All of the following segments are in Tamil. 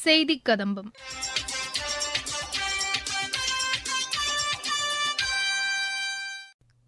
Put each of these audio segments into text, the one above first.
செய்தி கதம்பம்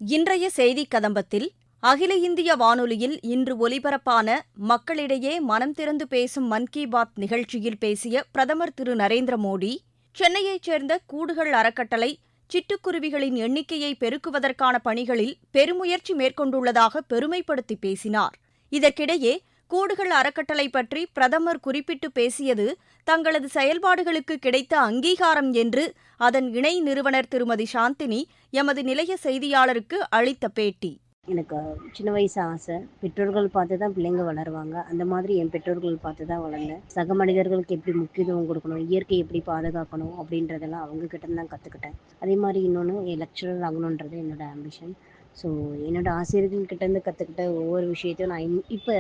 இன்றைய செய்தி கதம்பத்தில் அகில இந்திய வானொலியில் இன்று ஒலிபரப்பான மக்களிடையே மனம் திறந்து பேசும் மன் கி பாத் நிகழ்ச்சியில் பேசிய பிரதமர் திரு நரேந்திர மோடி சென்னையைச் சேர்ந்த கூடுகள் அறக்கட்டளை சிட்டுக்குருவிகளின் எண்ணிக்கையை பெருக்குவதற்கான பணிகளில் பெருமுயற்சி மேற்கொண்டுள்ளதாக பெருமைப்படுத்தி பேசினார். இதற்கிடையே கூடுகள் அறக்கட்டளை பற்றி பிரதமர் குறிப்பிட்டு பேசியது தங்களது செயல்பாடுகளுக்கு கிடைத்த அங்கீகாரம் என்று அதன் இணை நிறுவனர் திருமதி சாந்தினி எமது நிலைய செய்தியாளருக்கு அளித்த பேட்டி. எனக்கு சின்ன வயசு ஆசை. பெற்றோர்கள் பார்த்து தான் பிள்ளைங்க வளருவாங்க. அந்த மாதிரி என் பெற்றோர்கள் பார்த்து தான் வளர்ந்தேன். சக மனிதர்களுக்கு எப்படி முக்கியத்துவம் கொடுக்கணும்? இயற்கை எப்படி பாதுகாக்கணும்? அப்படின்றதெல்லாம் அவங்க கிட்ட தான் கற்றுக்கிட்டேன் அதே மாதிரி இன்னொன்று என் லெக்சரர் ஆகணுன்றது என்னோட ஆம்பிஷன் ஸோ என்னோட ஆசிரியர்கள் கிட்டேருந்து கற்றுக்கிட்ட ஒவ்வொரு விஷயத்தையும் நான் இன் இப்போ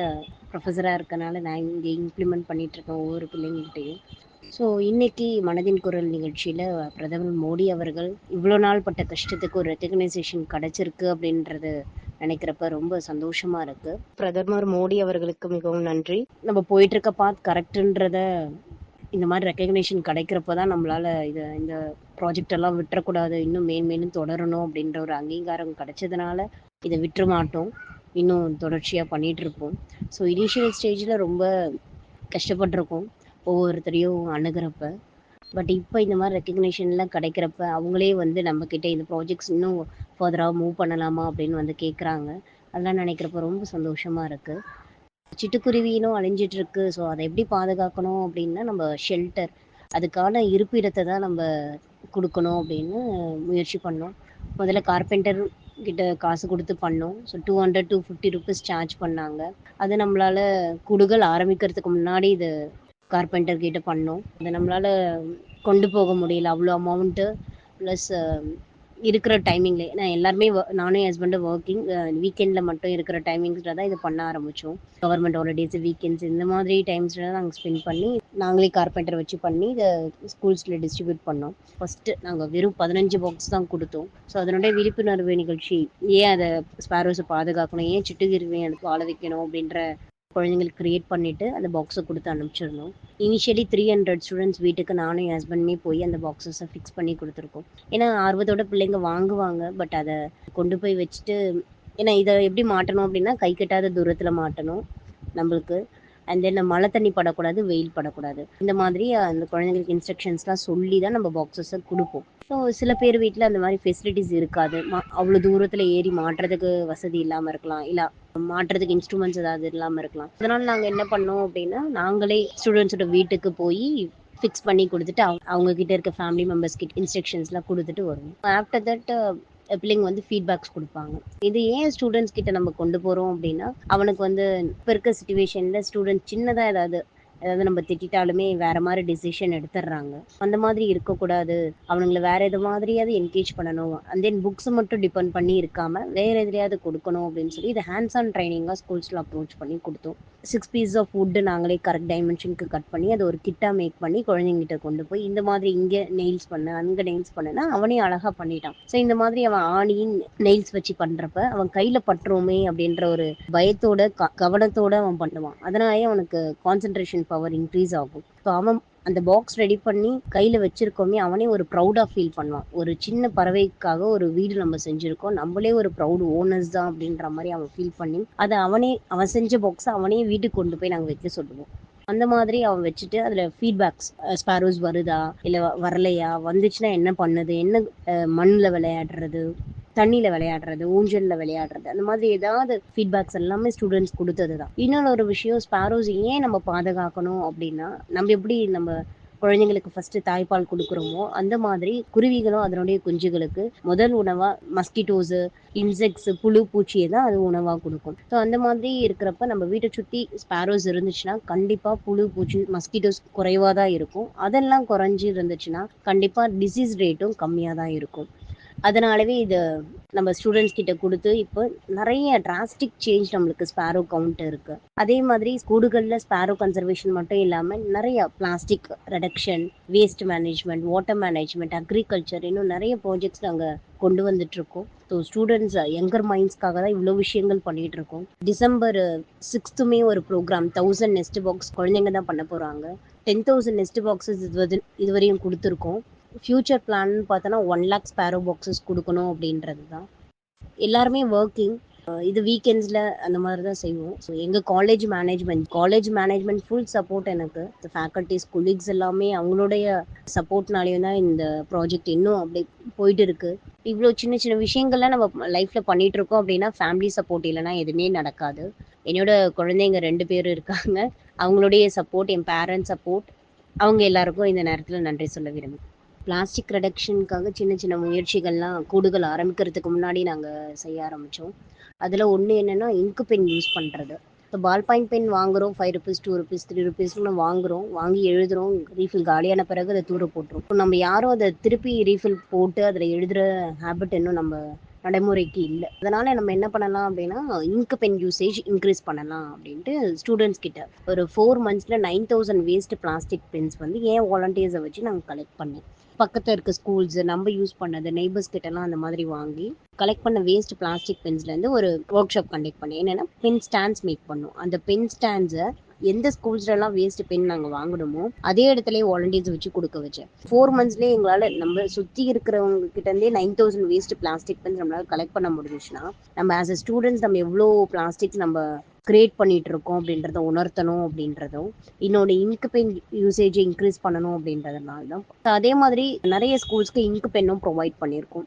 ப்ரொஃபஸராக இருக்கனால நான் இங்கே இம்ப்ளிமெண்ட் பண்ணிகிட்ருக்கேன் ஒவ்வொரு பிள்ளைங்ககிட்டையும். ஸோ இன்னைக்கு மனதின் குரல் நிகழ்ச்சியில் பிரதமர் மோடி அவர்கள் இவ்வளோ நாள் பட்ட கஷ்டத்துக்கு ஒரு ரெக்கக்னைசேஷன் கிடச்சிருக்கு அப்படின்றது நினைக்கிறப்ப ரொம்ப சந்தோஷமா இருக்கு. பிரதமர் மோடி அவர்களுக்கு மிகவும் நன்றி. நம்ம போயிட்டு இருக்க பாத் கரெக்டுன்றத இந்த மாதிரி ரெக்கக்னேஷன் கிடைக்கிறப்ப தான் நம்மளால இதை இந்த ப்ராஜெக்ட் எல்லாம் விட்டுறக்கூடாது. இன்னும் மேன் மேலும் தொடரணும் அப்படின்ற ஒரு அங்கீகாரம் கிடைச்சதுனால இதை விட்டுற மாட்டோம். இன்னும் தொடர்ச்சியாக பண்ணிகிட்டு இருப்போம். ஸோ இனிஷியல் ஸ்டேஜில் ரொம்ப கஷ்டப்பட்டிருக்கோம். ஒவ்வொருத்தரையும் அணுகிறப்ப. பட் இப்போ இந்த மாதிரி ரெக்கக்னேஷன்லாம் கிடைக்கிறப்ப அவங்களே வந்து நம்மக்கிட்ட இந்த ப்ராஜெக்ட்ஸ் இன்னும் ஃபர்தராக மூவ் பண்ணலாமா அப்படின்னு வந்து கேட்குறாங்க அதெல்லாம் நினைக்கிறப்ப ரொம்ப சந்தோஷமாக இருக்குது சிட்டுக்குருவியினும் அழிஞ்சிட்டு இருக்கு ஸோ அதை எப்படி பாதுகாக்கணும் அப்படின்னா நம்ம ஷெல்டர் அதுக்கான இருப்பிடத்தை தான் நம்ம கொடுக்கணும் அப்படின்னு முயற்சி பண்ணோம். முதல்ல கார்பெண்டர் கிட்ட காசு கொடுத்து பண்ணோம். So two hundred two fifty rupees charge பண்ணாங்க. அது நம்மளால குடுகள் ஆரம்பிக்கிறதுக்கு முன்னாடி இது கார்பெண்டர் கிட்ட பண்ணோம். அதை நம்மளால கொண்டு போக முடியல. அவ்வளோ அமௌண்ட்டு ப்ளஸ் இருக்கிற டைமிங்ல ஏன்னா எல்லாருமே நானும் ஹஸ்பண்டும் ஒர்க்கிங் வீக்கெண்டில் மட்டும் இருக்கிற டைமிங்ஸில் தான் இதை பண்ண ஆரம்பித்தோம் கவர்மெண்ட் ஹாலிடேஸ் வீக்கெண்ட்ஸ் இந்த மாதிரி டைம்ஸில் தான் நாங்கள் ஸ்பெண்ட் பண்ணி நாங்களே கார்பெண்டர் வச்சு பண்ணி இதை ஸ்கூல்ஸில் டிஸ்ட்ரிபியூட் பண்ணோம். ஃபஸ்ட்டு நாங்கள் வெறும் பதினஞ்சு பாக்ஸ் தான் கொடுத்தோம். ஸோ அதனுடைய விழிப்புணர்வு நிகழ்ச்சி ஏன் அதை ஸ்பேரோஸை பாதுகாக்கணும் ஏன் சிட்டுக்குருவியை எனக்கு வாழ வைக்கணும் அப்படின்ற குழந்தைங்களுக்கு க்ரியேட் பண்ணிவிட்டு அந்த பாக்ஸை கொடுத்து அனுப்பிச்சிருந்தோம் இனிஷியலி த்ரீ ஹண்ட்ரட் ஸ்டூடெண்ட்ஸ் வீட்டுக்கு நானும் என் ஹஸ்பண்டுமே போய் அந்த பாக்ஸஸை ஃபிக்ஸ் பண்ணி கொடுத்துருக்கோம். ஏன்னா ஆர்வத்தோட பிள்ளைங்க வாங்குவாங்க. பட் அதை கொண்டு போய் வச்சுட்டு ஏன்னா இதை எப்படி மாட்டணும் அப்படின்னா கை கட்டாத தூரத்தில் மாட்டணும் நம்மளுக்கு. அண்ட் தென் மழை தண்ணி படக்கூடாது வெயில் படக்கூடாது. இந்த மாதிரி அந்த குழந்தைங்களுக்கு இன்ஸ்ட்ரக்ஷன்ஸ்லாம் சொல்லி தான் நம்ம பாக்ஸஸை கொடுப்போம். ஸோ சில பேர் வீட்டில் அந்த மாதிரி ஃபெசிலிட்டிஸ் இருக்காது. மா அவ்வளோ தூரத்தில் ஏறி மாட்டுறதுக்கு வசதி இல்லாமல் இருக்கலாம். இல்லை மாட்டுறதுக்கு இன்ஸ்ட்ருமெண்ட்ஸ் ஏதாவது இல்லாமல் இருக்கலாம். அதனால நாங்கள் என்ன பண்ணோம் அப்படின்னா நாங்களே ஸ்டூடெண்ட்ஸோட வீட்டுக்கு போய் ஃபிக்ஸ் பண்ணி கொடுத்துட்டு அவங்க அவங்க கிட்ட இருக்க ஃபேமிலி மெம்பர்ஸ் கிட்ட இன்ஸ்ட்ரக்ஷன்ஸ்லாம் கொடுத்துட்டு வருவோம். ஆஃப்டர் தட் பிள்ளைங்க வந்து ஃபீட்பேக்ஸ் கொடுப்பாங்க. இது ஏன் ஸ்டூடெண்ட்ஸ் கிட்ட நம்ம கொண்டு போகிறோம் அப்படின்னா அவனுக்கு வந்து இப்போ இருக்க சுச்சுவேஷனில் ஸ்டூடெண்ட் சின்னதாக ஏதாவது ஏதாவது நம்ம திட்டாலுமே வேற மாதிரி டிசிஷன் எடுத்துடுறாங்க. அந்த மாதிரி இருக்கக்கூடாது. அவனுங்களை வேற எது மாதிரியாவது என்கேஜ் பண்ணணும். அண்ட் தென் புக்ஸ் மட்டும் டிபெண்ட் பண்ணி இருக்காம வேற எதுலையாவது கொடுக்கணும் அப்படின்னு சொல்லி இது ஹேண்ட்ஸ் ஆன் ட்ரைனிங்காக ஸ்கூல்ஸில் அப்ரோச் பண்ணி கொடுத்தோம். சிக்ஸ் பீஸ் ஆஃப் வுட்டு நாங்களே கரெக்ட் டைமென்ஷனுக்கு கட் பண்ணி அதை ஒரு கிட்டாக மேக் பண்ணி குழந்தைங்கிட்ட கொண்டு போய் இந்த மாதிரி இங்கே நெயில்ஸ் பண்ணு அங்கே நெயில்ஸ் பண்ணுனா அவனே அழகாக பண்ணிட்டான். ஸோ இந்த மாதிரி அவன் ஆணியின் நெயில்ஸ் வச்சு பண்ணுறப்ப அவன் கையில் பட்டுருமே அப்படின்ற ஒரு பயத்தோட க கவனத்தோட அவன் பண்ணுவான். அதனாலே அவனுக்கு கான்சென்ட்ரேஷன் பவர் இன்க்ரீஸ் ஆகும். ஸோ அவன் அந்த பாக்ஸ் ரெடி பண்ணி கையில் வச்சிருக்கோமே அவனே ஒரு ப்ரௌடாக ஃபீல் பண்ணுவான். ஒரு சின்ன பறவைக்காக ஒரு வீடு நம்ம செஞ்சுருக்கோம். நம்மளே ஒரு ப்ரௌடு ஓனர்ஸ் தான் அப்படின்ற மாதிரி அவன் ஃபீல் பண்ணி அதை அவனே அவன் செஞ்ச பாக்ஸை அவனே வீட்டுக்கு கொண்டு போய் நாங்கள் வைக்க சொல்லுவோம். அந்த மாதிரி அவன் வச்சுட்டு அதில் ஃபீட்பேக்ஸ் ஸ்பாரோஸ் வருதா? இல்லை வரலையா? வந்துச்சுன்னா என்ன பண்ணுது? என்ன மண்ணில் விளையாடுறது? தண்ணியில் விளையாடுறது ஊஞ்சலில் விளையாடுறது அந்த மாதிரி ஏதாவது ஃபீட்பேக்ஸ் எல்லாமே ஸ்டூடெண்ட்ஸ் கொடுத்தது தான் இன்னொரு ஒரு விஷயம் ஸ்பாரோஸ் ஏன் நம்ம பாதுகாக்கணும் அப்படின்னா நம்ம எப்படி நம்ம குழந்தைங்களுக்கு ஃபர்ஸ்ட் தாய்ப்பால் கொடுக்குறோமோ அந்த மாதிரி குருவிகளும் அதனுடைய குஞ்சுகளுக்கு முதல் உணவா மஸ்கிட்டோஸு இன்செக்ட்ஸ் புழு பூச்சியை தான் அது உணவாக கொடுக்கும். ஸோ அந்த மாதிரி இருக்கிறப்ப நம்ம வீட்டை சுற்றி ஸ்பாரோஸ் இருந்துச்சுன்னா கண்டிப்பாக புழு பூச்சி மஸ்கிட்டோஸ் குறைவாக தான் இருக்கும். அதெல்லாம் குறைஞ்சி இருந்துச்சுன்னா கண்டிப்பாக டிசீஸ் ரேட்டும் கம்மியாக தான் இருக்கும். அதனாலவே இது நம்ம ஸ்டூடெண்ட்ஸ் கிட்ட கொடுத்து இப்போ நிறைய டிராஸ்டிக் சேஞ்ச் நம்மளுக்கு ஸ்பேரோ கவுண்ட் இருக்கு. அதே மாதிரி ஸ்கூடுகளில் ஸ்பேரோ கன்சர்வேஷன் மட்டும் இல்லாமல் நிறைய plastic reduction waste management water management agriculture இன்னும் நிறைய ப்ராஜெக்ட்ஸ் நாங்கள் கொண்டு வந்துட்டு இருக்கோம் ஸோ ஸ்டூடெண்ட்ஸ் யங்கர் மைண்ட்ஸ்க்காக தான் இவ்வளோ விஷயங்கள் பண்ணிட்டு இருக்கோம் டிசம்பர் சிக்ஸ்த்துமே ஒரு ப்ரோக்ராம் தௌசண்ட் நெஸ்ட் பாக்ஸ் குழந்தைங்க தான் பண்ண போகிறாங்க டென் தௌசண்ட் நெஸ்ட் பாக்ஸஸ் இது இதுவரையும் கொடுத்துருக்கோம். ஃப்யூச்சர் பிளான் பார்த்தோன்னா ஒன் லேக் ஸ்பேரோ பாக்ஸஸ் கொடுக்கணும் அப்படின்றது தான் எல்லாருமே ஒர்க்கிங் இது வீக்கெண்ட்ஸில் அந்த மாதிரி தான் செய்வோம். ஸோ எங்கள் college management college management full support எனக்கு. ஃபேக்கல்ட்டிஸ் கொலீக்ஸ் எல்லாமே அவங்களுடைய சப்போர்ட்னாலேயும் தான் இந்த ப்ராஜெக்ட் இன்னும் அப்படியே போயிட்டு இருக்கு. இவ்வளோ சின்ன சின்ன விஷயங்கள்லாம் நம்ம லைஃப்பில் பண்ணிட்டு இருக்கோம் அப்படின்னா ஃபேமிலி சப்போர்ட் இல்லைன்னா எதுவுமே நடக்காது. என்னோட குழந்தைங்க ரெண்டு பேர் இருக்காங்க. அவங்களுடைய சப்போர்ட் என் பேரண்ட்ஸ் சப்போர்ட் அவங்க எல்லாருக்கும் இந்த நேரத்தில் நன்றி சொல்ல விரும்புகிறேன். பிளாஸ்டிக் ரெடக்ஷனுக்காக சின்ன சின்ன முயற்சிகள்லாம் கூடுகள் ஆரம்பிக்கிறதுக்கு முன்னாடி நாங்கள் செய்ய ஆரம்பித்தோம் அதில் ஒன்று என்னென்னா இங்கு பென் யூஸ் பண்ணுறது இப்போ பால் பாயிண்ட் பென் வாங்குறோம் five rupees two rupees three ருபீஸ்னு வாங்குறோம் வாங்கி எழுதுகிறோம் ரீஃபில் காலியான பிறகு அதை தூர போட்டுரும் இப்போ நம்ம யாரும் அதை திருப்பி ரீஃபில் போட்டு அதில் எழுதுகிற ஹேபிட் இன்னும் நம்ம நடைமுறைக்கு இல்லை. அதனால் நம்ம என்ன பண்ணலாம் அப்படின்னா இங்கு பென் யூசேஜ் இன்க்ரீஸ் பண்ணலாம் அப்படின்ட்டு ஸ்டூடெண்ட்ஸ் கிட்ட ஒரு four மந்த்ஸில் nine thousand waste plastic pens வந்து ஏன் வாலண்டியர்ஸை வச்சு நாங்கள் கலெக்ட் பண்ணேன் பக்கத்தில் இருக்க ஸ்கூல்ஸ் நம்ம யூஸ் பண்ணது நெய்பர்ஸ் கிட்டலாம் அந்த மாதிரி வாங்கி கலெக்ட் பண்ண வேஸ்ட் பிளாஸ்டிக் பென்ஸ்லேருந்து ஒரு ஒர்க் ஷாப் கண்டக்ட் பண்ணேன். என்னென்னா பென் ஸ்டாண்ட்ஸ் மேக் பண்ணோம். அந்த பென் ஸ்டாண்ட்ஸை எந்த ஸ்கூல்ஸ்லாம் வேஸ்ட் பென் நாங்கள் வாங்கணுமோ அதே இடத்துல வாலண்டியர்ஸ் வச்சு கொடுக்க வச்சேன். ஃபோர் மந்த்ஸ்லேயே எங்களால் நம்ம சுற்றி இருக்கிறவங்க கிட்டேருந்தே nine thousand waste plastic pens நம்மளால் கலெக்ட் பண்ண முடிஞ்சுச்சுன்னா நம்ம ஆஸ் அ ஸ்டூடெண்ட்ஸ் நம்ம எவ்வளோ பிளாஸ்டிக்ஸ் நம்ம கிரியேட் பண்ணிட்டு இருக்கோம் அப்படின்றத உணர்த்தணும் அப்படின்றதும் இன்னொன்று இங்கு பென் யூசேஜ் இன்க்ரீஸ் பண்ணணும் அப்படின்றதுனால தான் அதே மாதிரி நிறைய ஸ்கூல்ஸ்க்கு இங்கு பென்னும் ப்ரொவைட் பண்ணியிருக்கோம்.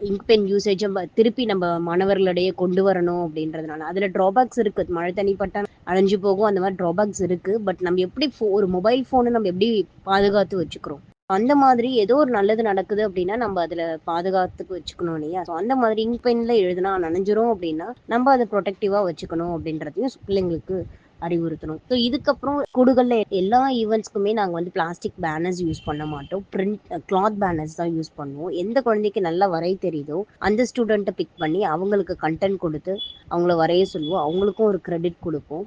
இங்க் பென் யூசேஜை திருப்பி நம்ம மாணவர்களிடையே கொண்டு வரணும் அப்படின்றதுனால. அதில் ட்ராபேக்ஸ் இருக்குது மழை தண்ணி பட்டா அழிஞ்சு போகும் அந்த மாதிரி ட்ராபேக்ஸ் இருக்குது பட் நம்ம எப்படி ஃபோ ஒரு மொபைல் ஃபோனை நம்ம எப்படி பாதுகாத்து வச்சுக்கிறோம்? அந்த மாதிரி ஏதோ ஒரு நல்லது நடக்குது அப்படின்னா நம்ம அதில் பாதுகாத்துக்கு வச்சுக்கணும் இல்லையா? ஸோ அந்த மாதிரி இங்க் பெனில் எழுதுனா நனைஞ்சிரும் அப்படின்னா நம்ம அதை ப்ரொடெக்டிவா வச்சுக்கணும் அப்படின்றதையும் பிள்ளைங்களுக்கு அறிவுறுத்தணும். ஸோ இதுக்கப்புறம் கூடுகளில் எல்லா ஈவெண்ட்ஸ்க்குமே நாங்கள் வந்து பிளாஸ்டிக் பேனர்ஸ் யூஸ் பண்ண மாட்டோம். பிரிண்ட் கிளாத் பேனர்ஸ் தான் யூஸ் பண்ணுவோம். எந்த குழந்தைக்கு நல்லா வரைய தெரியுதோ அந்த ஸ்டூடெண்ட்டை பிக் பண்ணி அவங்களுக்கு கண்டென்ட் கொடுத்து அவங்கள வரைய சொல்லுவோம். அவங்களுக்கும் ஒரு கிரெடிட் கொடுப்போம்.